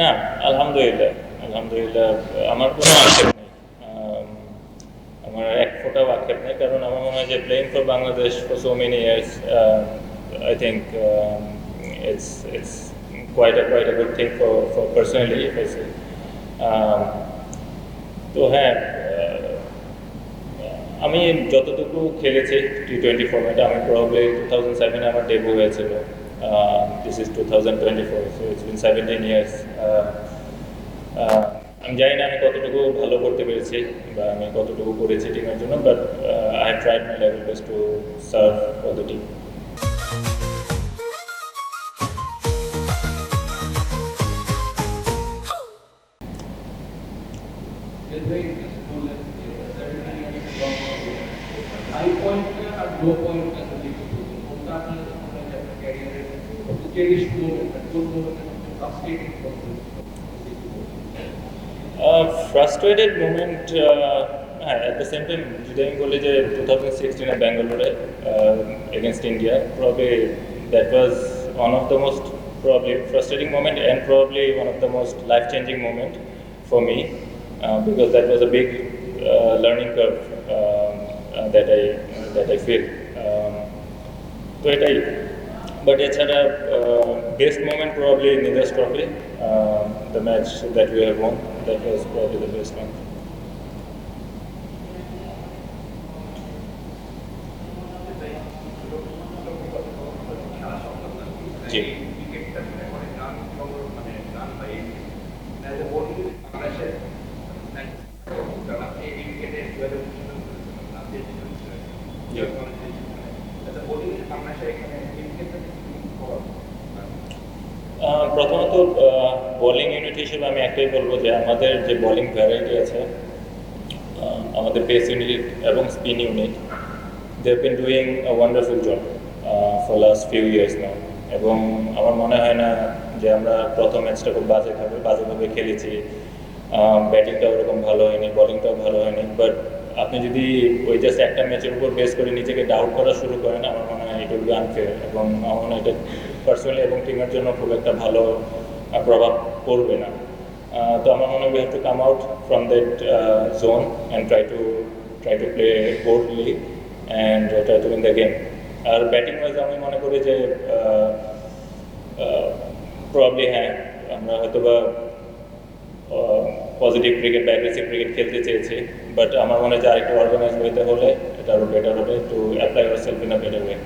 না, আলহামদুলিল্লাহ আলহামদুলিল্লাহ, আমার কোনো আক্ষেপ নেই। আমার এক ফোটাও আক্ষেপ নেই, কারণ আমার মনে হয় যে playing for Bangladesh for so many years I think it's it's quite a quite a good thing for for personally if তো হ্যাঁ আমি যতটুকু খেলেছি টি টোয়েন্টি ফর্মেটে আমি প্রবলি টু থাউজেন্ড সেভেনে আমার ডেবু হয়েছিল। this is two thousand twenty four so it's been seventeen years আমি জানি না আমি কতটুকু ভালো করতে পেরেছি বা আমি কতটুকু করেছি টিমের জন্য but I have tried my level best to serve for the team high পয়েন্টটা আর লো পয়েন্টটা ফ্রাস্ট্রেটেড মুমেন্ট হ্যাঁ অ্যাট দ্য সেম টাইম যদি আমি বলি যে টু থাউজেন্ড সিক্সটিনে ব্যাঙ্গালোরে against India probably that was one of the most probably frustrating moment and probably one of the most life-changing moment for me uh, because that was a big uh, learning curve um, uh, that I that I feel. Um, তো এটাই but এছাড়া best moment probably Nidahas trophy the match that we have won that was probably the best one জি আহ, প্রথমত bowling unit হিসেবে আমি একটাই বলব যে আমাদের যে বোলিং ভ্যারাইটি আছে আমাদের পেস ইউনিট এবং spin unit they been doing wonderful job for last few years now এবং আমার মনে হয় না যে আমরা প্রথম ম্যাচটা খুব বাজেভাবে বাজেভাবে খেলেছি। ব্যাটিংটা ওরকম ভালো হয়নি বোলিংটাও ভালো হয়নি বাট আপনি যদি ওই জাস্ট একটা ম্যাচের উপর বেস করে নিজেকে ডাউট করা শুরু করেন, আমার মনে উইল আনফেয়ার এবং আমার পার্সোনালি এবং টিমের জন্য খুব একটা ভালো প্রভাব পড়বে না। তো আমার মনে হয় we to come out from that zone and try to try to play boldly and try to win the game R batting wise আমি মনে করি যে প্রবলি হ্যাঁ আমরা হয়তো বা পজিটিভ ক্রিকেট বা অ্যাগ্রেসিভ ক্রিকেট খেলতে চেয়েছি বাট আমার মনে হয় যে আরেকটু অর্গানাইজ হইতে হলে এটা আরও বেটার হবে to apply yourself in a better way